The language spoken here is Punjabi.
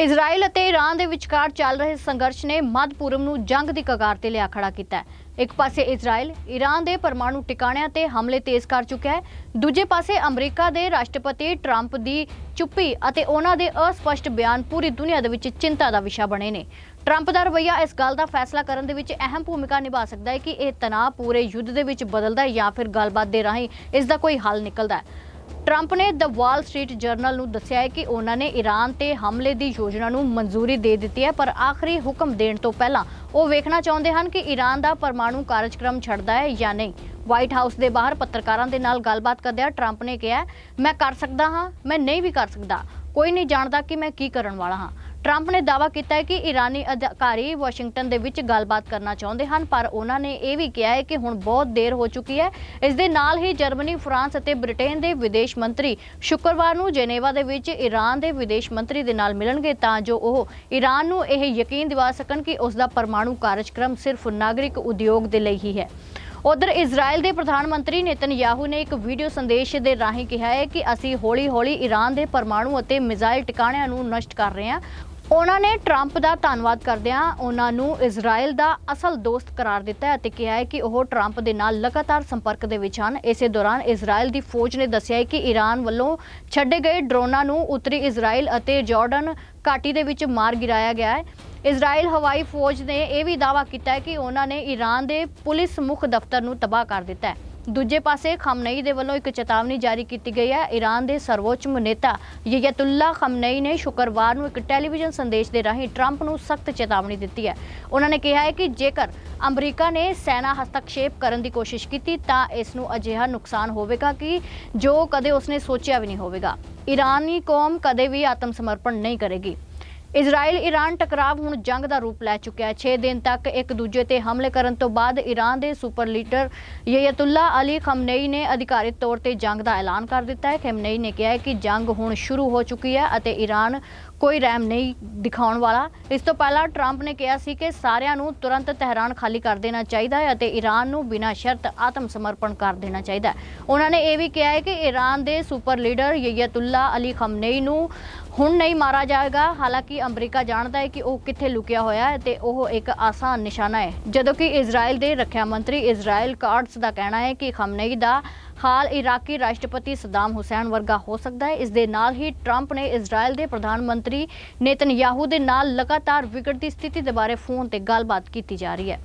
ਇਜ਼ਰਾਈਲ ਅਤੇ ਈਰਾਨ ਦੇ ਵਿਚਕਾਰ ਚੱਲ ਰਹੇ ਸੰਘਰਸ਼ ਨੇ ਮੱਧ ਪੂਰਬ ਨੂੰ ਜੰਗ ਦੀ ਕਗਾਰ ਤੇ ਲਿਆ ਖੜਾ ਕੀਤਾ ਹੈ। ਇੱਕ ਪਾਸੇ ਇਜ਼ਰਾਈਲ ਈਰਾਨ ਦੇ ਪਰਮਾਣੂ ਟਿਕਾਣਿਆਂ ਤੇ ਹਮਲੇ ਤੇਜ਼ ਕਰ ਚੁੱਕਿਆ ਹੈ। ਦੂਜੇ ਪਾਸੇ ਅਮਰੀਕਾ ਦੇ ਰਾਸ਼ਟਰਪਤੀ ਟਰੰਪ ਦੀ ਚੁੱਪੀ ਅਤੇ ਉਹਨਾਂ ਦੇ ਅਸਪਸ਼ਟ ਬਿਆਨ ਪੂਰੀ ਦੁਨੀਆ ਦੇ ਵਿੱਚ ਚਿੰਤਾ ਦਾ ਵਿਸ਼ਾ ਬਣੇ ਨੇ। ਟਰੰਪ ਦਾ ਰਵੱਈਆ ਇਸ ਗੱਲ ਦਾ ਫੈਸਲਾ ਕਰਨ ਦੇ ਵਿੱਚ ਅਹਿਮ ਭੂਮਿਕਾ ਨਿਭਾ ਸਕਦਾ ਹੈ ਕਿ ਇਹ ਤਣਾਅ ਪੂਰੇ ਯੁੱਧ ਦੇ ਵਿੱਚ ਬਦਲਦਾ ਹੈ ਜਾਂ ਫਿਰ ਗੱਲਬਾਤ ਦੇ ਰਾਹੀਂ ਇਸ ਦਾ ਕੋਈ ਹੱਲ ਨਿਕਲਦਾ ਹੈ। ਟਰੰਪ ਨੇ ਦ ਵਾਲ ਸਟਰੀਟ ਜਰਨਲ ਨੂੰ ਦੱਸਿਆ ਹੈ ਕਿ ਉਹਨਾਂ ਨੇ ਈਰਾਨ ਤੇ ਹਮਲੇ ਦੀ ਯੋਜਨਾ ਨੂੰ ਮਨਜ਼ੂਰੀ ਦੇ ਦਿੱਤੀ ਹੈ, ਪਰ ਆਖਰੀ ਹੁਕਮ ਦੇਣ ਤੋਂ ਪਹਿਲਾਂ ਉਹ ਵੇਖਣਾ ਚਾਹੁੰਦੇ ਹਨ ਕਿ ਈਰਾਨ ਦਾ ਪਰਮਾਣੂ ਕਾਰਜਕ੍ਰਮ ਛੱਡਦਾ ਹੈ ਜਾਂ ਨਹੀਂ। ਵਾਈਟ ਹਾਊਸ ਦੇ ਬਾਹਰ ਪੱਤਰਕਾਰਾਂ ਦੇ ਨਾਲ ਗੱਲਬਾਤ ਕਰਦਿਆਂ ਟਰੰਪ ਨੇ ਕਿਹਾ, ਮੈਂ ਕਰ ਸਕਦਾ ਹਾਂ, ਮੈਂ ਨਹੀਂ ਵੀ ਕਰ ਸਕਦਾ। ਕੋਈ ਨਹੀਂ ਜਾਣਦਾ ਕਿ ਮੈਂ ਕੀ ਕਰਨ ਵਾਲਾ ਹਾਂ। ਟਰੰਪ ਨੇ ਦਾਅਵਾ ਕੀਤਾ ਹੈ ਕਿ ਈਰਾਨੀ ਅਧਿਕਾਰੀ ਵਾਸ਼ਿੰਗਟਨ ਦੇ ਵਿੱਚ ਗੱਲਬਾਤ ਕਰਨਾ ਚਾਹੁੰਦੇ ਹਨ, ਪਰ ਉਹਨਾਂ ਨੇ ਇਹ ਵੀ ਕਿਹਾ ਹੈ ਕਿ ਹੁਣ ਬਹੁਤ ਦੇਰ ਹੋ ਚੁੱਕੀ ਹੈ। ਇਸ ਦੇ ਨਾਲ ਹੀ ਜਰਮਨੀ, ਫਰਾਂਸ ਅਤੇ ਬ੍ਰਿਟੇਨ ਦੇ ਵਿਦੇਸ਼ ਮੰਤਰੀ ਸ਼ੁੱਕਰਵਾਰ ਨੂੰ ਜਨੇਵਾ ਦੇ ਵਿੱਚ ਈਰਾਨ ਦੇ ਵਿਦੇਸ਼ ਮੰਤਰੀ ਦੇ ਨਾਲ ਮਿਲਣਗੇ ਤਾਂ ਜੋ ਉਹ ਈਰਾਨ ਨੂੰ ਇਹ ਯਕੀਨ ਦਿਵਾ ਸਕਣ ਕਿ ਉਸ ਦਾ ਪਰਮਾਣੂ ਕਾਰਜਕ੍ਰਮ ਸਿਰਫ ਨਾਗਰਿਕ ਉਦਯੋਗ ਦੇ ਲਈ ਹੀ ਹੈ। ਉਧਰ ਇਜ਼ਰਾਈਲ ਦੇ ਪ੍ਰਧਾਨ ਮੰਤਰੀ ਨੇਤਨਯਾਹੂ ਨੇ ਇੱਕ ਵੀਡੀਓ ਸੰਦੇਸ਼ ਦੇ ਰਾਹੀਂ ਕਿਹਾ ਹੈ ਕਿ ਅਸੀਂ ਹੌਲੀ-ਹੌਲੀ ਈਰਾਨ ਦੇ ਪਰਮਾਣੂ ਅਤੇ ਮਿਜ਼ਾਈਲ ਟਿਕਾਣਿਆਂ ਨੂੰ ਨਸ਼ਟ ਕਰ ਰਹੇ ਹਾਂ। ਉਹਨਾਂ ਨੇ ਟਰੰਪ ਦਾ ਧੰਨਵਾਦ ਕਰਦਿਆਂ ਉਹਨਾਂ ਨੂੰ ਇਜ਼ਰਾਈਲ ਦਾ ਅਸਲ ਦੋਸਤ ਕਰਾਰ ਦਿੱਤਾ ਹੈ ਅਤੇ ਕਿਹਾ ਹੈ ਕਿ ਉਹ ਟਰੰਪ ਦੇ ਨਾਲ ਲਗਾਤਾਰ ਸੰਪਰਕ ਦੇ ਵਿੱਚ ਹਨ। ਇਸੇ ਦੌਰਾਨ ਇਜ਼ਰਾਈਲ ਦੀ ਫੌਜ ਨੇ ਦੱਸਿਆ ਹੈ ਕਿ ਈਰਾਨ ਵੱਲੋਂ ਛੱਡੇ ਗਏ ਡਰੋਨਾਂ ਨੂੰ ਉੱਤਰੀ ਇਜ਼ਰਾਈਲ ਅਤੇ ਜਾਰਡਨ ਘਾਟੀ ਦੇ ਵਿੱਚ ਮਾਰ ਗਿਰਾਇਆ ਗਿਆ ਹੈ। ਇਜ਼ਰਾਈਲ ਹਵਾਈ ਫੌਜ ਨੇ ਇਹ ਵੀ ਦਾਅਵਾ ਕੀਤਾ ਹੈ ਕਿ ਉਹਨਾਂ ਨੇ ਈਰਾਨ ਦੇ ਪੁਲਿਸ ਮੁੱਖ ਦਫ਼ਤਰ ਨੂੰ ਤਬਾਹ ਕਰ ਦਿੱਤਾ ਹੈ। ਦੂਜੇ ਪਾਸੇ, ਖਮਨਈ ਦੇ ਵੱਲੋਂ ਇੱਕ ਚੇਤਾਵਨੀ ਜਾਰੀ ਕੀਤੀ ਗਈ ਹੈ। ਈਰਾਨ ਦੇ ਸਰਵੋੱਚ ਨੇਤਾ ਯਯਤੁੱਲਾ ਖਮਨਈ ਨੇ ਸ਼ੁੱਕਰਵਾਰ ਨੂੰ ਇੱਕ ਟੈਲੀਵਿਜ਼ਨ ਸੰਦੇਸ਼ ਦੇ ਰਾਹੀਂ ਟਰੰਪ ਨੂੰ ਸਖਤ ਚੇਤਾਵਨੀ ਦਿੱਤੀ ਹੈ। ਉਹਨਾਂ ਨੇ ਕਿਹਾ ਹੈ ਕਿ ਜੇਕਰ ਅਮਰੀਕਾ ਨੇ ਸੈਨਾ ਹਸਤਕਸ਼ੇਪ ਕਰਨ ਦੀ ਕੋਸ਼ਿਸ਼ ਕੀਤੀ, ਤਾਂ ਇਸ ਨੂੰ ਅਜਿਹਾ ਨੁਕਸਾਨ ਹੋਵੇਗਾ ਕਿ ਜੋ ਕਦੇ ਉਸਨੇ ਸੋਚਿਆ ਵੀ ਨਹੀਂ ਹੋਵੇਗਾ। ਈਰਾਨੀ ਕੌਮ ਕਦੇ ਵੀ ਆਤਮ ਸਮਰਪਣ ਨਹੀਂ ਕਰੇਗੀ। ਇਜ਼ਰਾਈਲ ਈਰਾਨ ਟਕਰਾਵ ਹੁਣ ਜੰਗ ਦਾ ਰੂਪ ਲੈ ਚੁੱਕਿਆ ਹੈ। 6 ਦਿਨ ਤੱਕ ਇੱਕ ਦੂਜੇ ਤੇ ਹਮਲੇ ਕਰਨ ਤੋਂ ਬਾਅਦ ਈਰਾਨ ਦੇ super leader Ayatollah Ali Khamenei ਨੇ ਅਧਿਕਾਰਿਤ ਤੌਰ ਤੇ ਜੰਗ ਦਾ ਐਲਾਨ ਕਰ ਦਿੱਤਾ ਹੈ। ਖਮਨੇਈ ਨੇ ਕਿਹਾ ਹੈ ਕਿ ਜੰਗ ਹੁਣ ਸ਼ੁਰੂ ਹੋ ਚੁੱਕੀ ਹੈ ਅਤੇ ਈਰਾਨ ਕੋਈ ਰਹਿਮ ਨਹੀਂ ਦਿਖਾਉਣ ਵਾਲਾ। ਇਸ ਤੋਂ ਪਹਿਲਾਂ ਟਰੰਪ ਨੇ ਕਿਹਾ ਸੀ ਕਿ ਸਾਰਿਆਂ ਨੂੰ ਤੁਰੰਤ ਤਹਿਰਾਨ ਖਾਲੀ ਕਰ ਦੇਣਾ ਚਾਹੀਦਾ ਹੈ ਅਤੇ ਈਰਾਨ ਨੂੰ ਬਿਨਾਂ ਸ਼ਰਤ ਆਤਮ ਸਮਰਪਣ ਕਰ ਦੇਣਾ ਚਾਹੀਦਾ ਹੈ। ਉਹਨਾਂ ਨੇ ਇਹ ਵੀ ਕਿਹਾ ਹੈ ਕਿ ਈਰਾਨ ਦੇ super leader Ayatollah Ali Khamenei ਨੂੰ ਹੁਣ ਨਹੀਂ ਮਾਰਾ ਜਾਏਗਾ। ਹਾਲਾਂਕਿ ਅਮਰੀਕਾ ਜਾਣਦਾ ਹੈ ਕਿ ਉਹ ਕਿੱਥੇ ਲੁਕਿਆ ਹੋਇਆ ਹੈ ਤੇ ਉਹ ਇੱਕ ਆਸਾਨ ਨਿਸ਼ਾਨਾ ਹੈ। ਜਦੋਂ ਕਿ ਇਜ਼ਰਾਈਲ ਦੇ ਰੱਖਿਆ ਮੰਤਰੀ ਇਜ਼ਰਾਈਲ ਕਾਰਡਸ ਦਾ ਕਹਿਣਾ ਹੈ ਕਿ ਖਮਨਈ ਦਾ ਹਾਲ ਇਰਾਕੀ ਰਾਸ਼ਟਰਪਤੀ ਸਦਾਮ ਹੁਸੈਨ ਵਰਗਾ ਹੋ ਸਕਦਾ ਹੈ। ਇਸ ਦੇ ਨਾਲ ਹੀ ਟਰੰਪ ਨੇ ਇਜ਼ਰਾਈਲ ਦੇ ਪ੍ਰਧਾਨ ਮੰਤਰੀ ਨੇਤਨਯਾਹੂ ਦੇ ਨਾਲ ਲਗਾਤਾਰ ਵਿਗੜਦੀ ਸਥਿਤੀ ਦੇ ਬਾਰੇ ਫੋਨ ਤੇ ਗੱਲਬਾਤ ਕੀਤੀ ਜਾ ਰਹੀ ਹੈ।